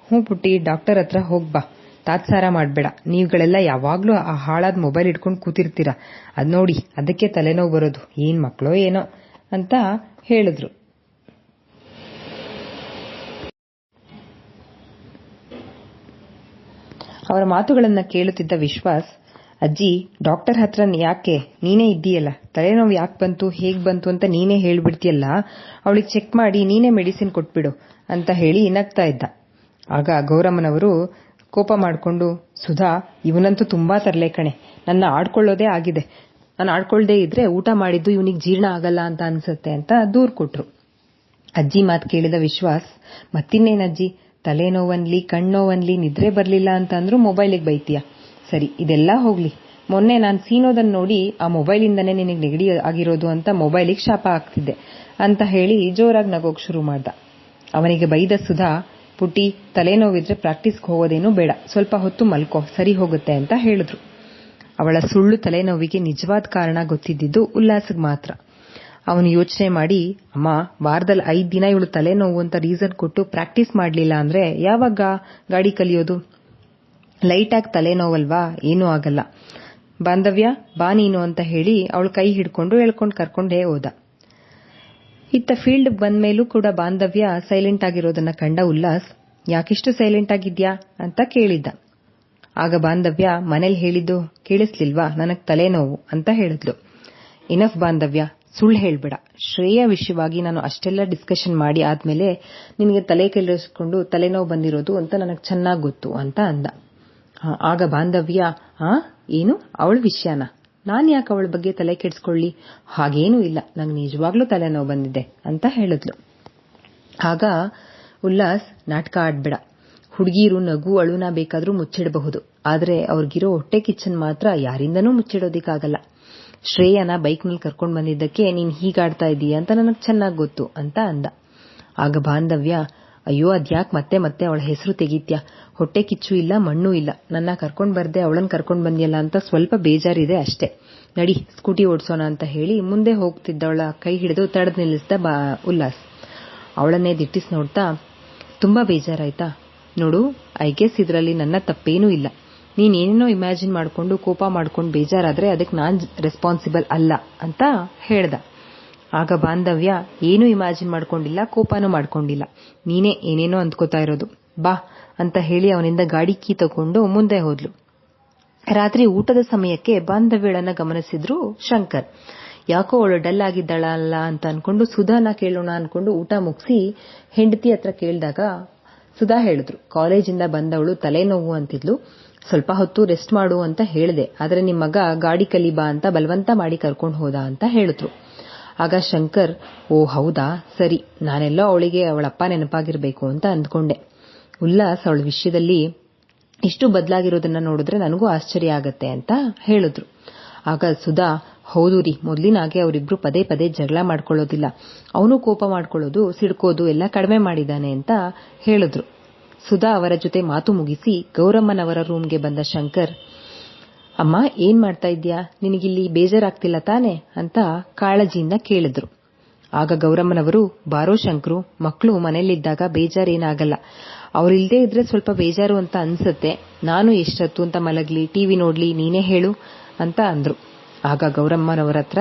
ಹ್ಞೂ ಪುಟ್ಟಿ, ಡಾಕ್ಟರ್ ಹತ್ರ ಹೋಗ್ಬಾ ತಾತ್ಸಾರ ಮಾಡಬೇಡ. ನೀವುಗಳೆಲ್ಲ ಯಾವಾಗ್ಲೂ ಆ ಹಾಳಾದ ಮೊಬೈಲ್ ಇಟ್ಕೊಂಡು ಕೂತಿರ್ತೀರ. ಅದ್ ನೋಡಿ, ಅದಕ್ಕೆ ತಲೆನೋವು ಬರೋದು. ಏನ್ ಮಕ್ಕಳೋ ಏನೋ ಅಂತ ಹೇಳಿದ್ರು. ಅವರ ಮಾತುಗಳನ್ನ ಕೇಳುತ್ತಿದ್ದ ವಿಶ್ವಾಸ್, ಅಜ್ಜಿ, ಡಾಕ್ಟರ್ ಹತ್ರ ಯಾಕೆ? ನೀನೇ ಇದ್ದೀಯಲ್ಲ. ತಲೆನೋವು ಯಾಕೆ ಬಂತು? ಹೇಗ್ ಬಂತು ಅಂತ ನೀನೇ ಹೇಳ್ಬಿಡ್ತೀಯಲ್ಲ. ಅವಳಿಗೆ ಚೆಕ್ ಮಾಡಿ ನೀನೇ ಮೆಡಿಸಿನ್ ಕೊಟ್ಬಿಡು ಅಂತ ಹೇಳಿ ನಗ್ತಾ ಇದ್ದ. ಆಗ ಗೌರಮ್ಮನವರು ಕೋಪ ಮಾಡಿಕೊಂಡು, ಸುಧಾ, ಇವನಂತೂ ತುಂಬಾ ತರಲೆ ಕಣೆ. ನನ್ನ ಆಡ್ಕೊಳ್ಳೋದೇ ಆಗಿದೆ. ನಾನು ಆಡ್ಕೊಳ್ದೇ ಇದ್ರೆ ಊಟ ಮಾಡಿದ್ದು ಇವನಿಗೆ ಜೀರ್ಣ ಆಗಲ್ಲ ಅಂತ ಅನ್ಸುತ್ತೆ ಅಂತ ದೂರ್ ಕೊಟ್ರು. ಅಜ್ಜಿ ಮಾತು ಕೇಳಿದ ವಿಶ್ವಾಸ್ ಮತ್ತಿನ್ನೇನಜ್ಜಿ ತಲೆನೋವನ್ಲಿ, ಕಣ್ಣೋವನ್ಲಿ ನಿದ್ರೆ ಬರಲಿಲ್ಲ ಅಂತ ಅಂದ್ರೂ ಮೊಬೈಲಿಗೆ ಬೈತೀಯ? ಸರಿ, ಇದೆಲ್ಲ ಹೋಗ್ಲಿ. ಮೊನ್ನೆ ನಾನು ಸೀನೋದನ್ನ ನೋಡಿ ಆ ಮೊಬೈಲಿಂದನೇ ನಿನಗೆ ನೆಗಡಿ ಆಗಿರೋದು ಅಂತ ಮೊಬೈಲಿಗೆ ಶಾಪ ಆಗ್ತಿದ್ದೆ ಅಂತ ಹೇಳಿ ಜೋರಾಗಿ ನಗೋಕ್ ಶುರು ಮಾಡ್ದ. ಅವನಿಗೆ ಬೈದ ಸುಧಾ, ಪುಟ್ಟಿ, ತಲೆನೋವಿದ್ರೆ ಪ್ರಾಕ್ಟೀಸ್ಗೆ ಹೋಗೋದೇನು ಬೇಡ. ಸ್ವಲ್ಪ ಹೊತ್ತು ಮಲ್ಕೋ. ಸರಿ ಹೋಗುತ್ತೆ ಅಂತ ಹೇಳಿದ್ರು. ಅವಳ ಸುಳ್ಳು ತಲೆನೋವಿಗೆ ನಿಜವಾದ ಕಾರಣ ಗೊತ್ತಿದ್ದಿದ್ದು ಉಲ್ಲಾಸಕ್ಕೆ ಮಾತ್ರ. ಅವನು ಯೋಚನೆ ಮಾಡಿ, ಅಮ್ಮ, ವಾರದಲ್ಲಿ ಐದು ದಿನ ಇವಳು ತಲೆನೋವು ಅಂತ ರೀಸನ್ ಕೊಟ್ಟು ಪ್ರಾಕ್ಟೀಸ್ ಮಾಡಲಿಲ್ಲ ಅಂದ್ರೆ ಯಾವಾಗ ಗಾಡಿ ಕಲಿಯೋದು? ಲೈಟಾಗಿ ತಲೆನೋವಲ್ವಾ? ಏನೂ ಆಗಲ್ಲ. ಬಾಂಧವ್ಯ, ಬಾ ನೀನು ಅಂತ ಹೇಳಿ ಅವಳು ಕೈ ಹಿಡ್ಕೊಂಡು ಎಳ್ಕೊಂಡು ಕರ್ಕೊಂಡೇ ಹೋದ. ಇತ್ತ ಫೀಲ್ಡ್ ಬಂದ್ಮೇಲೂ ಕೂಡ ಬಾಂಧವ್ಯ ಸೈಲೆಂಟ್ ಆಗಿರೋದನ್ನ ಕಂಡ ಉಲ್ಲಾಸ್, ಯಾಕಿಷ್ಟು ಸೈಲೆಂಟ್ ಆಗಿದ್ಯಾ? ಅಂತ ಕೇಳಿದ್ದ. ಆಗ ಬಾಂಧವ್ಯ ಮನೇಲಿ ಹೇಳಿದ್ದು ಕೇಳಿಸ್ಲಿಲ್ವಾ? ನನಗ್ ತಲೆನೋವು ಅಂತ ಹೇಳಿದ್ಲು. ಇನಫ್ ಬಾಂಧವ್ಯ, ಸುಳ್ಳು ಹೇಳ್ಬೇಡ. ಶ್ರೇಯ ವಿಷಯವಾಗಿ ನಾನು ಅಷ್ಟೆಲ್ಲ ಡಿಸ್ಕಷನ್ ಮಾಡಿ ಆದ್ಮೇಲೆ ನಿನಗೆ ತಲೆ ಕೆಲಿಸ್ಕೊಂಡು ತಲೆನೋವು ಬಂದಿರೋದು ಅಂತ ನನಗೆ ಚೆನ್ನಾಗಿ ಗೊತ್ತು ಅಂತ ಅಂದ. ಆಗ ಬಾಂಧವ್ಯ, ಆ, ಏನು? ಅವಳ ವಿಷಯನ? ನಾನು ಯಾಕೆ ಅವಳ ಬಗ್ಗೆ ತಲೆ ಕೆಡಿಸ್ಕೊಳ್ಳಿ? ಹಾಗೇನೂ ಇಲ್ಲ. ನಂಗೆ ನಿಜವಾಗ್ಲೂ ತಲೆನೋವು ಬಂದಿದೆ ಅಂತ ಹೇಳಿದ್ಲು. ಆಗ ಉಲ್ಲಾಸ್ ನಾಟಕ ಆಡ್ಬೇಡ. ಹುಡುಗಿರು ನಗು ಅಳುನ ಬೇಕಾದರೂ ಮುಚ್ಚಿಡಬಹುದು. ಆದರೆ ಅವ್ರಿಗಿರೋ ಹೊಟ್ಟೆ ಕಿಚ್ಚನ್ ಮಾತ್ರ ಯಾರಿಂದನೂ ಮುಚ್ಚಿಡೋದಿಕ್ಕಾಗಲ್ಲ. ಶ್ರೇಯನ ಬೈಕ್ನಲ್ಲಿ ಕರ್ಕೊಂಡು ಬಂದಿದ್ದಕ್ಕೆ, ನೀನು ಹೀಗಾಡ್ತಾ ಇದ್ದೀಯ ಅಂತ ನನಗೆ ಚೆನ್ನಾಗಿ ಗೊತ್ತು ಅಂತ ಅಂದ. ಆಗ ಬಾಂಧವ್ಯ, ಅಯ್ಯೋ, ಅದ್ಯಾಕ್ ಮತ್ತೆ ಮತ್ತೆ ಅವಳ ಹೆಸರು ತೆಗೀತ್ಯಾ? ಹೊಟ್ಟೆ ಕಿಚ್ಚು ಇಲ್ಲ, ಮಣ್ಣು ಇಲ್ಲ. ನನ್ನ ಕರ್ಕೊಂಡು ಬರ್ದೆ ಅವಳನ್ನು ಕರ್ಕೊಂಡು ಬಂದಿಯಲ್ಲ ಅಂತ ಸ್ವಲ್ಪ ಬೇಜಾರಿದೆ ಅಷ್ಟೇ. ನಡಿ, ಸ್ಕೂಟಿ ಓಡಿಸೋಣ ಅಂತ ಹೇಳಿ ಮುಂದೆ ಹೋಗ್ತಿದ್ದವಳ ಕೈ ಹಿಡಿದು ತಡೆದು ನಿಲ್ಲಿಸಿದ ಉಲ್ಲಾಸ್. ಅವಳನ್ನೇ ದಿಟ್ಟಿಸ್ ನೋಡ್ತಾ, ತುಂಬಾ ಬೇಜಾರಾಯ್ತಾ? ನೋಡು ಐ ಗೆಸ್ ಇದರಲ್ಲಿ ನನ್ನ ತಪ್ಪೇನೂ ಇಲ್ಲ. ನೀನ್ ಏನೇನೋ ಇಮ್ಯಾಜಿನ್ ಮಾಡ್ಕೊಂಡು, ಕೋಪ ಮಾಡ್ಕೊಂಡು ಬೇಜಾರಾದ್ರೆ ಅದಕ್ಕೆ ನಾನು ರೆಸ್ಪಾನ್ಸಿಬಲ್ ಅಲ್ಲ ಅಂತ ಹೇಳ್ದ. ಆಗ ಬಾಂಧವ್ಯ ಏನೂ ಇಮ್ಯಾಜಿನ್ ಮಾಡ್ಕೊಂಡಿಲ್ಲ, ಕೋಪನೂ ಮಾಡ್ಕೊಂಡಿಲ್ಲ. ನೀನೇ ಏನೇನೋ ಅಂದ್ಕೋತಾ ಇರೋದು. ಬಾ ಅಂತ ಹೇಳಿ ಅವನಿಂದ ಗಾಡಿ ಕೀ ತಗೊಂಡು ಮುಂದೆ ಹೋದ್ಲು. ರಾತ್ರಿ ಊಟದ ಸಮಯಕ್ಕೆ ಬಾಂಧವ್ಯಳನ್ನ ಗಮನಿಸಿದ್ರು ಶಂಕರ್. ಯಾಕೋ ಅವಳು ಡಲ್ ಆಗಿದ್ದಾಳಲ್ಲ ಅಂತ ಅನ್ಕೊಂಡು, ಸುಧಾನ ಕೇಳೋಣ ಅನ್ಕೊಂಡು ಊಟ ಮುಗಿಸಿ ಹೆಂಡತಿ ಹತ್ರ ಕೇಳಿದಾಗ ಸುಧಾ ಹೇಳಿದ್ರು, ಕಾಲೇಜಿಂದ ಬಂದವಳು ತಲೆನೋವು ಅಂತಿದ್ಲು, ಸ್ವಲ್ಪ ಹೊತ್ತು ರೆಸ್ಟ್ ಮಾಡು ಅಂತ ಹೇಳಿದೆ, ಆದರೆ ನಿಮ್ಮ ಮಗ ಗಾಡಿ ಕಲಿಬಾ ಅಂತ ಬಲವಂತ ಮಾಡಿ ಕರ್ಕೊಂಡು ಹೋದ ಅಂತ ಹೇಳಿದ್ರು. ಆಗ ಶಂಕರ್, ಓ, ಹೌದಾ? ಸರಿ, ನಾನೆಲ್ಲೋ ಅವಳಿಗೆ ಅವಳಪ್ಪ ನೆನಪಾಗಿರ್ಬೇಕು ಅಂತ ಅಂದ್ಕೊಂಡೆ. ಉಲ್ಲಾಸ್ ಅವಳ ವಿಷಯದಲ್ಲಿ ಇಷ್ಟು ಬದಲಾಗಿರೋದನ್ನ ನೋಡಿದ್ರೆ ನನಗೂ ಆಶ್ಚರ್ಯ ಆಗತ್ತೆ ಅಂತ ಹೇಳಿದ್ರು. ಆಗ ಸುಧಾ ಹೌದು ರೀ. ಮೊದ್ಲಿನಾಗೆ ಅವರಿಬ್ರು ಪದೇ ಪದೇ ಜಗಳ ಮಾಡ್ಕೊಳ್ಳೋದಿಲ್ಲ. ಅವನು ಕೋಪ ಮಾಡ್ಕೊಳ್ಳೋದು, ಸಿಡ್ಕೋದು ಎಲ್ಲ ಕಡಿಮೆ ಮಾಡಿದ್ದಾನೆ ಅಂತ ಹೇಳಿದ್ರು. ಸುಧಾ ಅವರ ಜೊತೆ ಮಾತು ಮುಗಿಸಿ ಗೌರಮ್ಮನವರ ರೂಮ್ಗೆ ಬಂದ ಶಂಕರ್, ಅಮ್ಮ, ಏನ್ ಮಾಡ್ತಾ ಇದ್ಯಾ ನಿನಗಿಲ್ಲಿ ಬೇಜಾರಾಗ್ತಿಲ್ಲ ತಾನೆ? ಅಂತ ಕಾಳಜಿಯಿಂದ ಕೇಳಿದ್ರು. ಆಗ ಗೌರಮ್ಮನವರು, ಬಾರೋ ಶಂಕರು ಮಕ್ಕಳು ಮನೆಯಲ್ಲಿದ್ದಾಗ ಬೇಜಾರೇನಾಗಲ್ಲ. ಅವರಿಲ್ಲದೇ ಇದ್ರೆ ಸ್ವಲ್ಪ ಬೇಜಾರು ಅಂತ ಅನ್ಸತ್ತೆ. ನಾನು ಎಷ್ಟೊತ್ತು ಅಂತ ಮಲಗ್ಲಿ, ಟಿವಿ ನೋಡ್ಲಿ, ನೀನೇ ಹೇಳು, ಅಂತ ಅಂದ್ರು. ಆಗ ಗೌರಮ್ಮನವರ ಹತ್ರ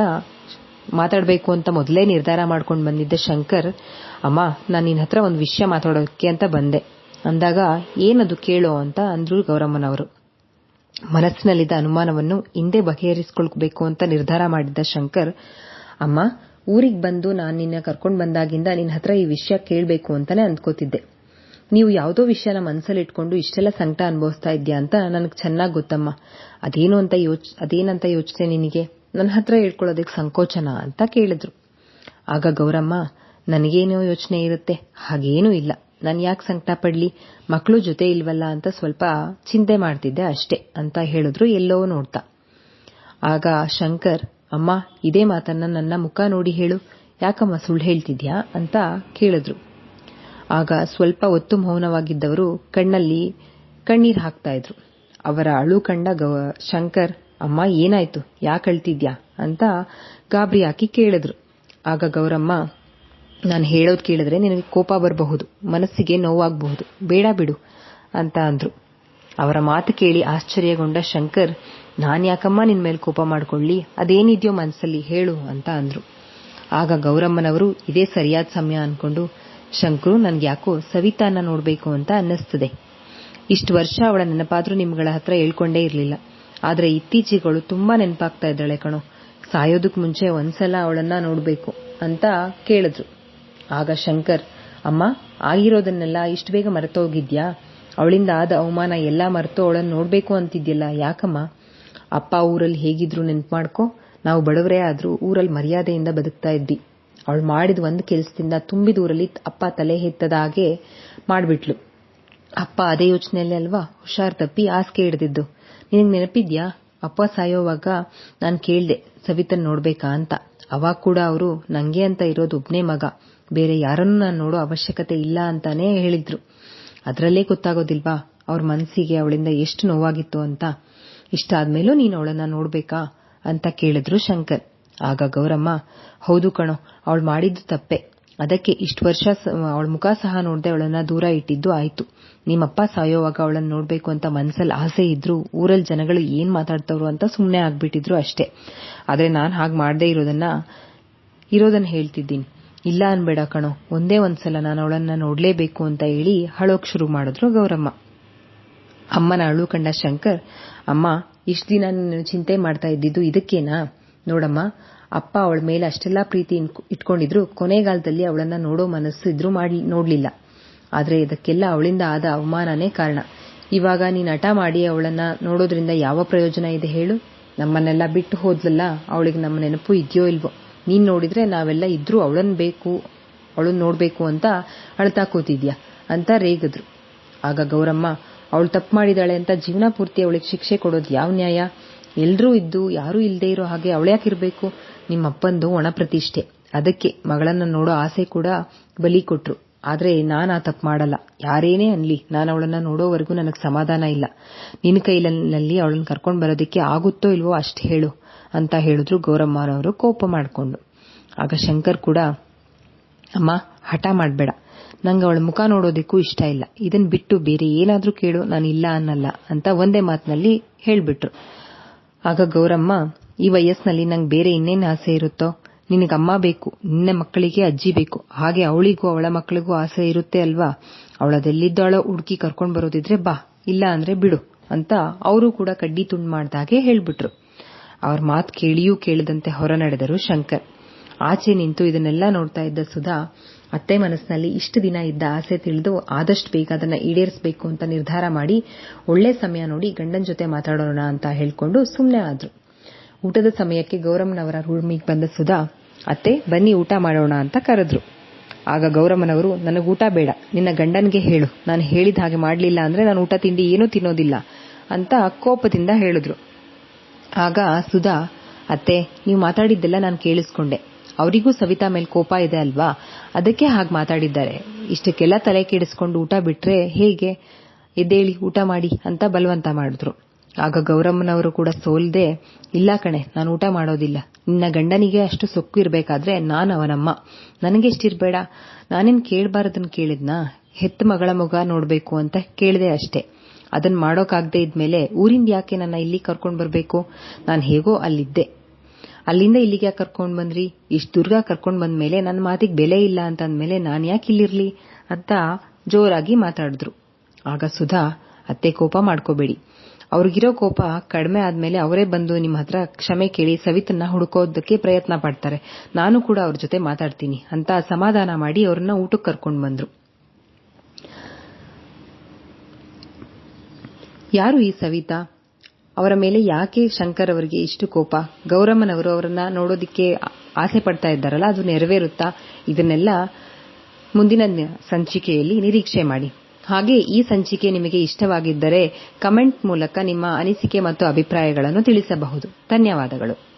ಮಾತಾಡಬೇಕು ಅಂತ ಮೊದಲೇ ನಿರ್ಧಾರ ಮಾಡ್ಕೊಂಡು ಬಂದಿದ್ದ ಶಂಕರ್, ಅಮ್ಮ, ನಾನು ನಿನ್ನ ಹತ್ರ ಒಂದು ವಿಷಯ ಮಾತಾಡೋಕ್ಕೆ ಅಂತ ಬಂದೆ. ಅಂದಾಗ ಏನದು ಕೇಳೋ ಅಂತ ಅಂದ್ರು ಗೌರಮ್ಮನವರು. ಮನಸ್ಸಿನಲ್ಲಿದ್ದ ಅನುಮಾನವನ್ನು ಹಿಂದೆ ಬಗೆಹರಿಸಿಕೊಳ್ಬೇಕು ಅಂತ ನಿರ್ಧಾರ ಮಾಡಿದ್ದ ಶಂಕರ್, ಅಮ್ಮ, ಊರಿಗೆ ಬಂದು ನಾನು ನಿನ್ನ ಕರ್ಕೊಂಡು ಬಂದಾಗಿಂದ ನಿನ್ನ ಹತ್ರ ಈ ವಿಷಯ ಕೇಳಬೇಕು ಅಂತಾನೆ ಅಂದ್ಕೋತಿದ್ದೆ. ನೀವು ಯಾವುದೋ ವಿಷಯನ ಮನಸ್ಸಲ್ಲಿಟ್ಕೊಂಡು ಇಷ್ಟೆಲ್ಲ ಸಂಕಟ ಅನುಭವಿಸ್ತಾ ಇದ್ಯಾ ಅಂತ ನನಗೆ ಚೆನ್ನಾಗಿ ಗೊತ್ತಮ್ಮ. ಅದೇನು ಅಂತ ಯೋಚ್, ಅದೇನಂತ ಯೋಚನೆ ನಿನಗೆ? ನನ್ನ ಹತ್ರ ಹೇಳ್ಕೊಳ್ಳೋದಕ್ಕೆ ಸಂಕೋಚನ ಅಂತ ಕೇಳಿದ್ರು. ಆಗ ಗೌರಮ್ಮ, ನನಗೇನೋ ಯೋಚನೆ ಇರುತ್ತೆ. ಹಾಗೇನೂ ಇಲ್ಲ. ನಾನು ಯಾಕೆ ಸಂಕಟ ಪಡ್ಲಿ? ಮಕ್ಕಳು ಜೊತೆ ಇಲ್ವಲ್ಲ ಅಂತ ಸ್ವಲ್ಪ ಚಿಂತೆ ಮಾಡ್ತಿದ್ದೆ ಅಷ್ಟೇ ಅಂತ ಹೇಳಿದ್ರು ಎಲ್ಲೋ ನೋಡ್ತಾ. ಆಗ ಶಂಕರ್, ಅಮ್ಮ, ಇದೇ ಮಾತನ್ನ ನನ್ನ ಮುಖ ನೋಡಿ ಹೇಳು. ಯಾಕಮ್ಮ ಸುಳ್ಳು ಹೇಳ್ತಿದ್ಯಾ? ಅಂತ ಕೇಳಿದ್ರು. ಆಗ ಸ್ವಲ್ಪ ಹೊತ್ತು ಮೌನವಾಗಿದ್ದವರು ಕಣ್ಣಲ್ಲಿ ಕಣ್ಣೀರ್ ಹಾಕ್ತಾ ಇದ್ರು. ಅವರ ಅಳು ಕಂಡ ಶಂಕರ್, ಅಮ್ಮ, ಏನಾಯ್ತು? ಯಾಕೆ ಅಳ್ತಿದ್ಯಾ? ಅಂತ ಗಾಬರಿ ಹಾಕಿ ಕೇಳಿದ್ರು. ಆಗ ಗೌರಮ್ಮ, ನಾನು ಹೇಳೋದು ಕೇಳಿದ್ರೆ ನಿನಗೆ ಕೋಪ ಬರಬಹುದು, ಮನಸ್ಸಿಗೆ ನೋವಾಗಬಹುದು, ಬೇಡ ಬಿಡು ಅಂತ ಅಂದ್ರು. ಅವರ ಮಾತು ಕೇಳಿ ಆಶ್ಚರ್ಯಗೊಂಡ ಶಂಕರ್, ನಾನ್ ಯಾಕಮ್ಮ ನಿನ್ ಮೇಲೆ ಕೋಪ ಮಾಡ್ಕೊಳ್ಳಿ? ಅದೇನಿದ್ಯೋ ಮನಸ್ಸಲ್ಲಿ ಹೇಳು ಅಂತ ಅಂದ್ರು. ಆಗ ಗೌರಮ್ಮನವರು, ಇದೇ ಸರಿಯಾದ ಸಮಯ ಅನ್ಕೊಂಡು ಶಂಕರು ನನ್ಗೆ ಯಾಕೋ ಸವಿತಾನ ನೋಡಬೇಕು ಅಂತ ಅನ್ನಿಸ್ತದೆ. ಇಷ್ಟು ವರ್ಷ ಅವಳ ನೆನಪಾದ್ರೂ ನಿಮ್ಗಳ ಹತ್ರ ಹೇಳ್ಕೊಂಡೇ ಇರಲಿಲ್ಲ. ಆದ್ರೆ ಇತ್ತೀಚೆಗಳು ತುಂಬಾ ನೆನಪಾಗ್ತಾ ಇದ್ದಾಳೆ ಕಣೋ. ಸಾಯೋದಕ್ ಮುಂಚೆ ಒಂದ್ಸಲ ಅವಳನ್ನ ನೋಡ್ಬೇಕು ಅಂತ ಕೇಳಿದ್ರು. ಆಗ ಶಂಕರ್, ಅಮ್ಮ, ಆಗಿರೋದನ್ನೆಲ್ಲ ಇಷ್ಟು ಬೇಗ ಮರೆತೋಗಿದ್ಯಾ? ಅವಳಿಂದ ಆದ ಅವಮಾನ ಎಲ್ಲ ಮರೆತು ಅವಳನ್ನ ನೋಡ್ಬೇಕು ಅಂತಿದ್ಯಲ್ಲ, ಯಾಕಮ್ಮ? ಅಪ್ಪ ಊರಲ್ಲಿ ಹೇಗಿದ್ರು ನೆನ್ಪು ಮಾಡ್ಕೋ. ನಾವು ಬಡವರೇ ಆದ್ರೂ ಊರಲ್ಲಿ ಮರ್ಯಾದೆಯಿಂದ ಬದುಕ್ತಾ ಇದ್ವಿ. ಅವಳು ಮಾಡಿದ ಒಂದು ಕೆಲಸದಿಂದ ತುಂಬಿದೂರಲ್ಲಿ ಅಪ್ಪ ತಲೆ ಎತ್ತದ ಹಾಗೆ ಮಾಡ್ಬಿಟ್ಲು. ಅಪ್ಪ ಅದೇ ಯೋಚನೆಯಲ್ಲೇ ಅಲ್ವಾ? ಹುಷಾರ್ ತಪ್ಪಿ ಆಸ್ಕೆ ಹಿಡಿದಿದ್ದು. ನಿನಗೆ ನೆನಪಿದ್ಯಾ? ಅಪ್ಪ ಸಾಯೋವಾಗ ನಾನು ಕೇಳ್ದೆ, ಸವಿತನ್ ನೋಡ್ಬೇಕಾ ಅಂತ. ಅವಾಗ ಕೂಡ ಅವರು, ನಂಗೆ ಅಂತ ಇರೋದು ಒಬ್ನೇ ಮಗ. ಬೇರೆ ಯಾರನ್ನೂ ನಾನು ನೋಡೋ ಅವಶ್ಯಕತೆ ಇಲ್ಲ ಅಂತಾನೆ ಹೇಳಿದ್ರು. ಅದರಲ್ಲೇ ಗೊತ್ತಾಗೋದಿಲ್ವಾ? ಅವ್ರ ಮನಸ್ಸಿಗೆ ಅವಳಿಂದ ಎಷ್ಟು ನೋವಾಗಿತ್ತು ಅಂತ. ಇಷ್ಟಾದ್ಮೇಲೂ ನೀನು ಅವಳನ್ನ ನೋಡ್ಬೇಕಾ? ಅಂತ ಕೇಳಿದ್ರು ಶಂಕರ್. ಆಗ ಗೌರಮ್ಮ, ಹೌದು ಕಣೋ, ಅವಳು ಮಾಡಿದ್ದು ತಪ್ಪೆ. ಅದಕ್ಕೆ ಇಷ್ಟು ವರ್ಷ ಅವಳ ಮುಖ ಸಹ ನೋಡ್ದೆ ಅವಳನ್ನ ದೂರ ಇಟ್ಟಿದ್ದು ಆಯ್ತು. ನಿಮ್ಮಪ್ಪ ಸಾಯೋವಾಗ ಅವಳನ್ನ ನೋಡಬೇಕು ಅಂತ ಮನ್ಸಲ್ಲಿ ಆಸೆ ಇದ್ರು, ಊರಲ್ಲಿ ಜನಗಳು ಏನ್ ಮಾತಾಡ್ತವ್ರು ಅಂತ ಸುಮ್ನೆ ಆಗ್ಬಿಟ್ಟಿದ್ರು ಅಷ್ಟೇ. ಆದ್ರೆ ನಾನ್ ಹಾಗ್ ಮಾಡದೇ ಇರೋದನ್ನ ಇರೋದನ್ನ ಹೇಳ್ತಿದ್ದೀನಿ. ಇಲ್ಲ ಅನ್ಬೇಡ ಕಣೋ, ಒಂದೇ ಒಂದ್ಸಲ ನಾನು ಅವಳನ್ನ ನೋಡ್ಲೇಬೇಕು ಅಂತ ಹೇಳಿ ಹಳೋಕ್ ಶುರು ಮಾಡಿದ್ರು ಗೌರಮ್ಮ. ಅಮ್ಮನ ಅಳು ಕಂಡ ಶಂಕರ್, ಅಮ್ಮ, ಇಷ್ಟು ದಿನ ನೀನು ಚಿಂತೆ ಮಾಡ್ತಾ ಇದ್ದಿದ್ದು ಇದಕ್ಕೇನಾ? ನೋಡಮ್ಮ, ಅಪ್ಪ ಅವಳ ಮೇಲೆ ಅಷ್ಟೆಲ್ಲಾ ಪ್ರೀತಿ ಇಟ್ಕೊಂಡಿದ್ರು, ಕೊನೆಗಾಲದಲ್ಲಿ ಅವಳನ್ನ ನೋಡೋ ಮನಸ್ಸು ಇದ್ರೂ ನೋಡ್ಲಿಲ್ಲ. ಆದ್ರೆ ಇದಕ್ಕೆಲ್ಲ ಅವಳಿಂದ ಆದ ಅವಮಾನನೇ ಕಾರಣ. ಇವಾಗ ನೀನ್ ಹಠ ಮಾಡಿ ಅವಳನ್ನ ನೋಡೋದ್ರಿಂದ ಯಾವ ಪ್ರಯೋಜನ ಇದೆ ಹೇಳು? ನಮ್ಮನ್ನೆಲ್ಲ ಬಿಟ್ಟು ಹೋದ್ಲಲ್ಲ, ಅವಳಿಗೆ ನಮ್ಮ ನೆನಪು ಇದೆಯೋ ಇಲ್ವೋ? ನೀನ್ ನೋಡಿದ್ರೆ ನಾವೆಲ್ಲ ಇದ್ರೂ ಅವಳನ್ ಬೇಕು, ಅವಳನ್ ನೋಡ್ಬೇಕು ಅಂತ ಅಳ್ತಾ ಕೂತಿದ್ಯಾ? ಅಂತ ರೇಗಿದ್ರು. ಆಗ ಗೌರಮ್ಮ, ಅವಳು ತಪ್ಪು ಮಾಡಿದಾಳೆ ಅಂತ ಜೀವನ ಪೂರ್ತಿ ಅವಳಿಗೆ ಶಿಕ್ಷೆ ಕೊಡೋದು ಯಾವ ನ್ಯಾಯ? ಎಲ್ರೂ ಇದ್ದು, ಯಾರೂ ಇಲ್ಲದೆ ಇರೋ ಹಾಗೆ ಅವಳ್ಯಾಕಿರ್ಬೇಕು ನಿಮ್ಮಪ್ಪಂದು ಒಣ ಪ್ರತಿಷ್ಠೆ. ಅದಕ್ಕೆ ಮಗಳನ್ನ ನೋಡೋ ಆಸೆ ಕೂಡ ಬಲಿ ಕೊಟ್ರು. ಆದ್ರೆ ನಾನು ಆ ತಪ್ಪು ಮಾಡಲ್ಲ. ಯಾರೇನೇ ಅನ್ಲಿ, ನಾನು ಅವಳನ್ನ ನೋಡೋವರೆಗೂ ನನಗೆ ಸಮಾಧಾನ ಇಲ್ಲ. ನಿನ್ನ ಕೈಲಲ್ಲಿ ಅವಳನ್ನ ಕರ್ಕೊಂಡು ಬರೋದಕ್ಕೆ ಆಗುತ್ತೋ ಇಲ್ವೋ ಅಷ್ಟು ಹೇಳು ಅಂತ ಹೇಳಿದ್ರು ಗೌರಮ್ಮನವರು ಕೋಪ ಮಾಡಿಕೊಂಡು. ಆಗ ಶಂಕರ್ ಕೂಡ, ಅಮ್ಮ, ಹಠ ಮಾಡಬೇಡ. ನಂಗೆ ಅವಳ ಮುಖ ನೋಡೋದಕ್ಕೂ ಇಷ್ಟ ಇಲ್ಲ. ಇದನ್ ಬಿಟ್ಟು ಬೇರೆ ಏನಾದರೂ ಕೇಳು. ನಾನು ಇಲ್ಲ ಅನ್ನಲ್ಲ ಅಂತ ಒಂದೇ ಮಾತಿನಲ್ಲಿ ಹೇಳ್ಬಿಟ್ರು. ಆಗ ಗೌರಮ್ಮ, ಈ ವಯಸ್ಸಿನಲ್ಲಿ ನಂಗೆ ಬೇರೆ ಇನ್ನೇನು ಆಸೆ ಇರುತ್ತೋ? ನಿನಗೆ ಅಮ್ಮ ಬೇಕು, ನಿನ್ನ ಮಕ್ಕಳಿಗೆ ಅಜ್ಜಿ ಬೇಕು. ಹಾಗೆ ಅವಳಿಗೂ ಅವಳ ಮಕ್ಕಳಿಗೂ ಆಸೆ ಇರುತ್ತೆ ಅಲ್ವಾ? ಅವಳದೆಲ್ಲಿದ್ದಾಳೋ ಹುಡುಕಿ ಕರ್ಕೊಂಡು ಬರೋದಿದ್ರೆ ಬಾ, ಇಲ್ಲ ಅಂದ್ರೆ ಬಿಡು ಅಂತ ಅವರು ಕೂಡ ಕಡ್ಡಿ ತುಂಡು ಮಾಡ್ದಾಗೆ ಹೇಳ್ಬಿಟ್ರು. ಅವ್ರ ಮಾತು ಕೇಳಿಯೂ ಕೇಳದಂತೆ ಹೊರ ನಡೆದರು ಶಂಕರ್. ಆಚೆ ನಿಂತು ಇದನ್ನೆಲ್ಲ ನೋಡ್ತಾ ಇದ್ದ ಸುಧಾ ಅತ್ತೆ ಮನಸ್ಸಿನಲ್ಲಿ ಇಷ್ಟು ದಿನ ಇದ್ದ ಆಸೆ ತಿಳಿದು ಆದಷ್ಟು ಬೇಗ ಅದನ್ನ ಈಡೇರಿಸಬೇಕು ಅಂತ ನಿರ್ಧಾರ ಮಾಡಿ ಒಳ್ಳೆ ಸಮಯ ನೋಡಿ ಗಂಡನ ಜೊತೆ ಮಾತಾಡೋಣ ಅಂತ ಹೇಳ್ಕೊಂಡು ಸುಮ್ಮನೆ ಆದ್ರು. ಊಟದ ಸಮಯಕ್ಕೆ ಗೌರಮ್ಮನವರ ರೂಮಿಗೆ ಬಂದ ಸುಧಾ, ಅತ್ತೆ, ಬನ್ನಿ ಊಟ ಮಾಡೋಣ ಅಂತ ಕರೆದ್ರು. ಆಗ ಗೌರಮ್ಮನವರು, ನನಗೆ ಊಟ ಬೇಡ, ನಿನ್ನ ಗಂಡನಿಗೆ ಹೇಳು. ನಾನು ಹೇಳಿದ ಹಾಗೆ ಮಾಡಲಿಲ್ಲ ಅಂದ್ರೆ ನಾನು ಊಟ ತಿಂಡಿ ಏನೂ ತಿನ್ನೋದಿಲ್ಲ ಅಂತ ಕೋಪದಿಂದ ಹೇಳಿದ್ರು. ಆಗ ಸುಧಾ, ಅತ್ತೆ, ನೀವು ಮಾತಾಡಿದ್ದೆಲ್ಲ ನಾನು ಕೇಳಿಸ್ಕೊಂಡೆ. ಅವರಿಗೂ ಸವಿತಾ ಮೇಲೆ ಕೋಪ ಇದೆ ಅಲ್ವಾ? ಅದಕ್ಕೆ ಹಾಗೆ ಮಾತಾಡಿದ್ದಾರೆ. ಇಷ್ಟಕ್ಕೆಲ್ಲ ತಲೆ ಕೆಡಿಸ್ಕೊಂಡು ಊಟ ಬಿಟ್ರೆ ಹೇಗೆ? ಎದ್ದೇಳಿ ಊಟ ಮಾಡಿ ಅಂತ ಬಲವಂತ ಮಾಡಿದ್ರು. ಆಗ ಗೌರಮ್ಮನವರು ಕೂಡ ಸೋಲ್ದೆ, ಇಲ್ಲ ಕಣೆ, ನಾನು ಊಟ ಮಾಡೋದಿಲ್ಲ. ನಿನ್ನ ಗಂಡನಿಗೆ ಅಷ್ಟು ಸೊಕ್ಕು ಇರಬೇಕಾದ್ರೆ ನಾನು ಅವನಮ್ಮ. ನನಗೆಷ್ಟಿರ್ಬೇಡ ನಾನೇನ್ ಕೇಳಬಾರದನ್ನು ಕೇಳಿದ್ನಾ? ಹೆತ್ತ ಮಗಳ ಮಗ ನೋಡಬೇಕು ಅಂತ ಕೇಳಿದೆ ಅಷ್ಟೇ. ಅದನ್ ಮಾಡೋಕಾಗ್ದೇ ಇದ್ಮೇಲೆ ಊರಿಂದ ಯಾಕೆ ನನ್ನ ಇಲ್ಲಿ ಕರ್ಕೊಂಡು ಬರಬೇಕು? ನಾನು ಹೇಗೋ ಅಲ್ಲಿದ್ದೆ. ಅಲ್ಲಿಂದ ಇಲ್ಲಿಗೆ ಕರ್ಕೊಂಡ್ ಬಂದ್ರಿ? ಇಷ್ಟು ದುರ್ಗ ಬಂದ ಮೇಲೆ ನನ್ನ ಮಾತಿಗೆ ಬೆಲೆ ಇಲ್ಲ ಅಂತ ನಾನು ಯಾಕೆ ಇಲ್ಲಿರ್ಲಿ? ಅಂತ ಜೋರಾಗಿ ಮಾತಾಡಿದ್ರು. ಆಗ ಸುಧಾ, ಅತ್ತೆ ಕೋಪ ಮಾಡ್ಕೋಬೇಡಿ. ಅವ್ರಿಗಿರೋ ಕೋಪ ಕಡಿಮೆ ಆದ್ಮೇಲೆ ಅವರೇ ಬಂದು ನಿಮ್ಮ ಹತ್ರ ಕ್ಷಮೆ ಕೇಳಿ ಸವಿತನ್ನ ಹುಡುಕೋದಕ್ಕೆ ಪ್ರಯತ್ನ ಪಡ್ತಾರೆ. ನಾನು ಕೂಡ ಅವ್ರ ಜೊತೆ ಮಾತಾಡ್ತೀನಿ ಅಂತ ಸಮಾಧಾನ ಮಾಡಿ ಅವ್ರನ್ನ ಊಟಕ್ಕೆ ಕರ್ಕೊಂಡು ಬಂದ್ರು. ಯಾರು ಈ ಸವಿತಾ? ಅವರ ಮೇಲೆ ಯಾಕೆ ಶಂಕರ್ ಅವರಿಗೆ ಇಷ್ಟು ಕೋಪ? ಗೌರಮ್ಮನವರು ಅವರನ್ನ ನೋಡೋದಿಕ್ಕೆ ಆಸೆ ಪಡ್ತಾ ಇದ್ದಾರಲ್ಲ, ಅದು ನೆರವೇರುತ್ತಾ? ಇದನ್ನೆಲ್ಲ ಮುಂದಿನ ಸಂಚಿಕೆಯಲ್ಲಿ ನಿರೀಕ್ಷೆ ಮಾಡಿ. ಹಾಗೆ ಈ ಸಂಚಿಕೆ ನಿಮಗೆ ಇಷ್ಟವಾಗಿದ್ದರೆ ಕಮೆಂಟ್ ಮೂಲಕ ನಿಮ್ಮ ಅನಿಸಿಕೆ ಮತ್ತು ಅಭಿಪ್ರಾಯಗಳನ್ನು ತಿಳಿಸಬಹುದು. ಧನ್ಯವಾದಗಳು.